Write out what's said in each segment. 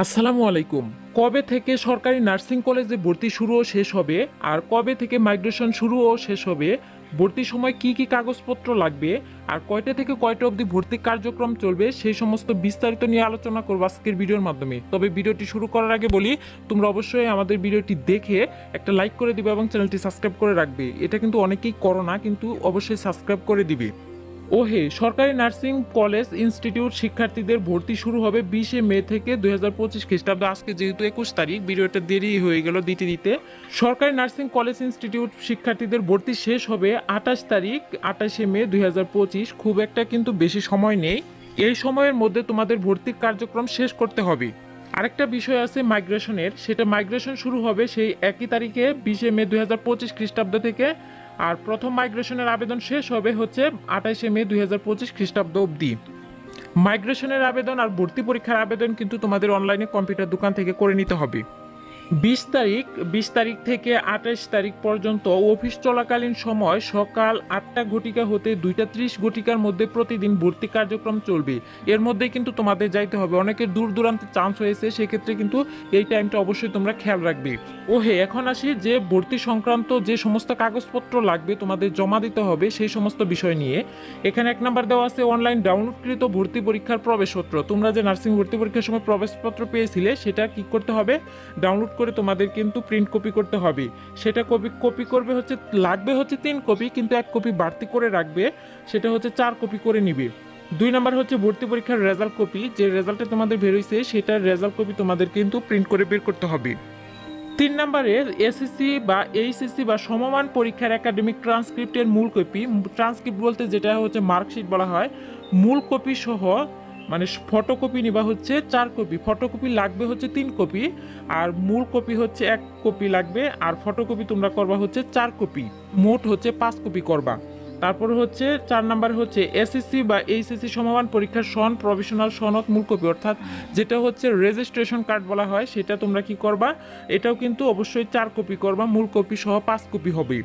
আসসালামু আলাইকুম। কবে থেকে সরকারি নার্সিং কলেজে ভর্তি শুরু ও শেষ হবে? আর কবে থেকে মাইগ্রেশন শুরু ও শেষ হবে? ভর্তির সময় কি কি কাগজপত্র লাগবে? আর কয়টা থেকে কয়টা অবধি ভর্তি কার্যক্রম চলবে? সেই সমস্ত বিস্তারিত নিয়ে আলোচনা করব আজকের ভিডিওর মাধ্যমে। তবে ভিডিওটি শুরু করার আগে বলি, তোমরা অবশ্যই আমাদের ভিডিওটি দেখে একটা লাইক করে দিবে এবং চ্যানেলটি সাবস্ক্রাইব করে রাখবে। এটা কিন্তু অনেকেই করো না, কিন্তু অবশ্যই সাবস্ক্রাইব করে দিবে। ওহে, সরকারি নার্সিং কলেজ ইনস্টিটিউট শিক্ষার্থীদের ভর্তি শুরু হবে বিশে মে থেকে দুই হাজার পঁচিশ খ্রিস্টাব্দ। আজকে যেহেতু একুশ তারিখ, ভিডিওটা দেরি হয়ে গেল দিতে দিতে। সরকারি নার্সিং কলেজ ইনস্টিটিউট শিক্ষার্থীদের ভর্তি শেষ হবে আঠাশ তারিখ, আঠাশে মে দুই হাজার পঁচিশ। খুব একটা কিন্তু বেশি সময় নেই। এই সময়ের মধ্যে তোমাদের ভর্তির কার্যক্রম শেষ করতে হবে। আরেকটা বিষয় আছে মাইগ্রেশনের। সেটা মাইগ্রেশন শুরু হবে সেই একই তারিখে, বিশে মে দুই হাজার পঁচিশ খ্রিস্টাব্দ থেকে। আর প্রথম মাইগ্রেশনের আবেদন শেষ হবে হচ্ছে আঠাশে মে দুই হাজার পঁচিশ খ্রিস্টাব্দ অবধি। মাইগ্রেশনের আবেদন আর ভর্তি পরীক্ষার আবেদন কিন্তু তোমাদের অনলাইনে কম্পিউটার দোকান থেকে করে নিতে হবে। বিশ তারিখ বিশ তারিখ থেকে আঠাশ তারিখ পর্যন্ত অফিস চলাকালীন সময় সকাল আটটা ঘটিকা হতে দুইটা ত্রিশ ঘটিকার মধ্যে প্রতিদিন ভর্তি কার্যক্রম চলবে। এর মধ্যে কিন্তু তোমাদের যাইতে হবে। অনেকের দূর দূরান্তে চান্স হয়েছে, সেক্ষেত্রে কিন্তু এই টাইমটা অবশ্যই তোমরা খেয়াল রাখবে। ও হে এখন আসি যে ভর্তি সংক্রান্ত যে সমস্ত কাগজপত্র লাগবে তোমাদের জমা দিতে হবে, সেই সমস্ত বিষয় নিয়ে। এখানে এক নাম্বার দেওয়া আছে অনলাইন ডাউনলোডকৃত ভর্তি পরীক্ষার প্রবেশপত্র। তোমরা যে নার্সিং ভর্তি পরীক্ষার সময় প্রবেশপত্র পেয়েছিলে, সেটা কি করতে হবে? ডাউনলোড করে তোমাদের কিন্তু প্রিন্ট কপি করতে হবে। সেটা কপি কপি করবে হচ্ছে, লাগবে হচ্ছে তিন কপি কিন্তু এক কপি বাড়তি করে রাখবে, সেটা হচ্ছে চার কপি করে নিবে। দুই নাম্বার হচ্ছে ভর্তি পরীক্ষার রেজাল্ট কপি যে রেজাল্টে তোমাদের বেরোইছে সেটার রেজাল্ট কপি তোমাদের কিন্তু প্রিন্ট করে বের করতে হবে। তিন নম্বরে এসএসসি বা এইচএসসি বা সমমান পরীক্ষার একাডেমিক ট্রান্সক্রিপ্টের মূল কপি ট্রান্সক্রিপ্ট বলতে যেটা হচ্ছে মার্কশিট বলা হয়, মূল কপি সহ মানে ফটোকপি নিবা হচ্ছে চার কপি। ফটোকপি লাগবে হচ্ছে তিন কপি, আর মূল কপি হচ্ছে এক কপি লাগবে, আর ফটোকপি তোমরা করবা হচ্ছে চার কপি। মোট হচ্ছে পাঁচ কপি করবা। তারপর হচ্ছে চার নাম্বার হচ্ছে এসএসসি বা এইচএসসি সমমান পরীক্ষার সন প্রফেশনাল সনদ, মূল কপি। অর্থাৎ যেটা হচ্ছে রেজিস্ট্রেশন কার্ড বলা হয়, সেটা তোমরা কি করবা? এটাও কিন্তু অবশ্যই চার কপি করবা, মূল কপি সহ পাঁচ কপি হবে।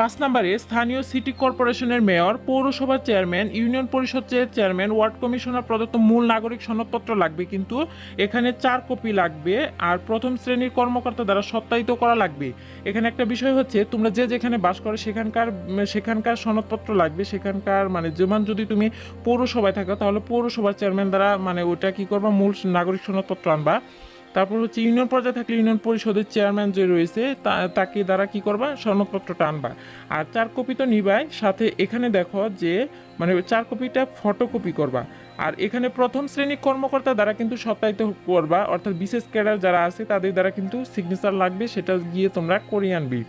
পাঁচ নম্বরে স্থানীয় সিটি কর্পোরেশনের মেয়র, পৌরসভার চেয়ারম্যান, ইউনিয়ন পরিষদের চেয়ারম্যান, ওয়ার্ড কমিশনার প্রদত্ত মূল নাগরিক সনদপত্র লাগবে কিন্তু এখানে চার কপি লাগবে আর প্রথম শ্রেণির কর্মকর্তা দ্বারা সত্যায়িত করা লাগবে। এখানে একটা বিষয় হচ্ছে, তোমরা যে যেখানে বাস করো সেখানকার সেখানকার সনদপত্র লাগবে, সেখানকার মানে যেমন যদি তুমি পৌরসভায় থাকো, তাহলে পৌরসভার চেয়ারম্যান দ্বারা মানে ওটা কি করবা? মূল নাগরিক সনদপত্র আনবা। তারপর হচ্ছে ইউনিয়ন পর্যায়ে থাকলে ইউনিয়ন পরিষদের চেয়ারম্যান যে রয়েছে তাকে দ্বারা কি করবা? সনদপত্রটা আনবা আর চার কপি তো নিবাই, সাথে এখানে দেখো যে মানে চার কপিটা ফটোকপি করবা। আর এখানে প্রথম শ্রেণি কর্মকর্তা দ্বারা কিন্তু সত্যায়িত করবা, অর্থাৎ বিশেষ ক্যাডার যারা আছে, তাদের দ্বারা কিন্তু সিগনেচার লাগবে, সেটা গিয়ে তোমরা করিয়ে আনবি।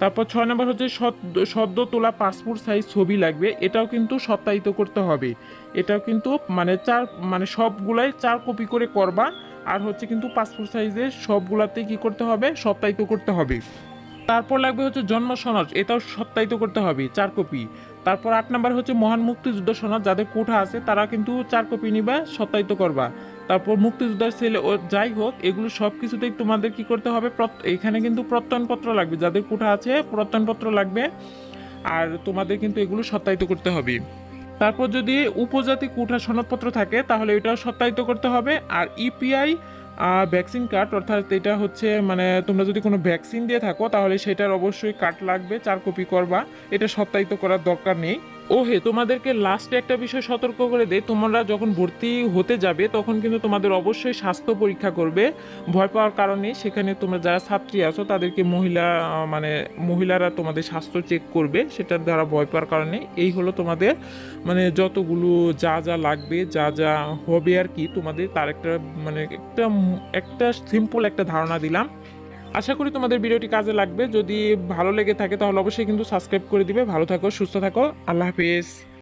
তারপর ছয় নম্বর হচ্ছে সদ্য সদ্য তোলা পাসপোর্ট সাইজ ছবি লাগবে, এটাও কিন্তু সত্যায়িত করতে হবে। এটাও কিন্তু মানে চার মানে সবগুলাই চার কপি করে করবা আর হচ্ছে কিন্তু পাসপোর্ট সাইজের সবগুলাতে কি করতে হবে? সত্যায়িত করতে হবে। তারপর লাগবে হচ্ছে জন্ম সনদ, এটাও সত্যায়িত করতে হবে, চার কপি তারপর আট নাম্বার হচ্ছে মহান মুক্তিযুদ্ধ সনদ, যাদের কোঠা আছে, তারা কিন্তু চার কপি নিবা সত্যায়িত করবা। তারপর মুক্তিযোদ্ধার ছেলে ও যাই হোক, এগুলো সব কিছুতেই তোমাদের কি করতে হবে? এখানে কিন্তু প্রত্যয়নপত্র লাগবে, যাদের কোঠা আছে, প্রত্যয়নপত্র লাগবে। আর তোমাদের কিন্তু এগুলো সত্যায়িত করতে হবে। তারপর যদি উপজাতি কুঠা সনদপত্র থাকে, তাহলে এটাও সত্যায়িত করতে হবে। আর ইপিআই ভ্যাকসিন কার্ড অর্থাৎ এটা হচ্ছে মানে তোমরা যদি কোনো ভ্যাকসিন দিয়ে থাকো, তাহলে সেটার অবশ্যই কার্ড লাগবে চার কপি করবা। এটা সত্যায়িত করার দরকার নেই। ও হে তোমাদেরকে লাস্টে একটা বিষয় সতর্ক করে দেয় তোমরা যখন ভর্তি হতে যাবে, তখন কিন্তু তোমাদের অবশ্যই স্বাস্থ্য পরীক্ষা করবে। ভয় পাওয়ার কারণে সেখানে তোমরা যারা ছাত্রী আছো, তাদেরকে মহিলা মানে মহিলারা তোমাদের স্বাস্থ্য চেক করবে। সেটার দ্বারা ভয় পাওয়ার কারণে এই হলো তোমাদের মানে যতগুলো যা যা লাগবে, যা যা হবে আর কি, তোমাদের তার একটা মানে একটা একটা সিম্পল একটা ধারণা দিলাম। আশা করি তোমাদের ভিডিওটি কাজে লাগবে। যদি ভালো লেগে থাকে তাহলে অবশ্যই কিন্তু সাবস্ক্রাইব করে দিবে। ভালো থাকো, সুস্থ থাকো। আল্লাহ হাফিজ।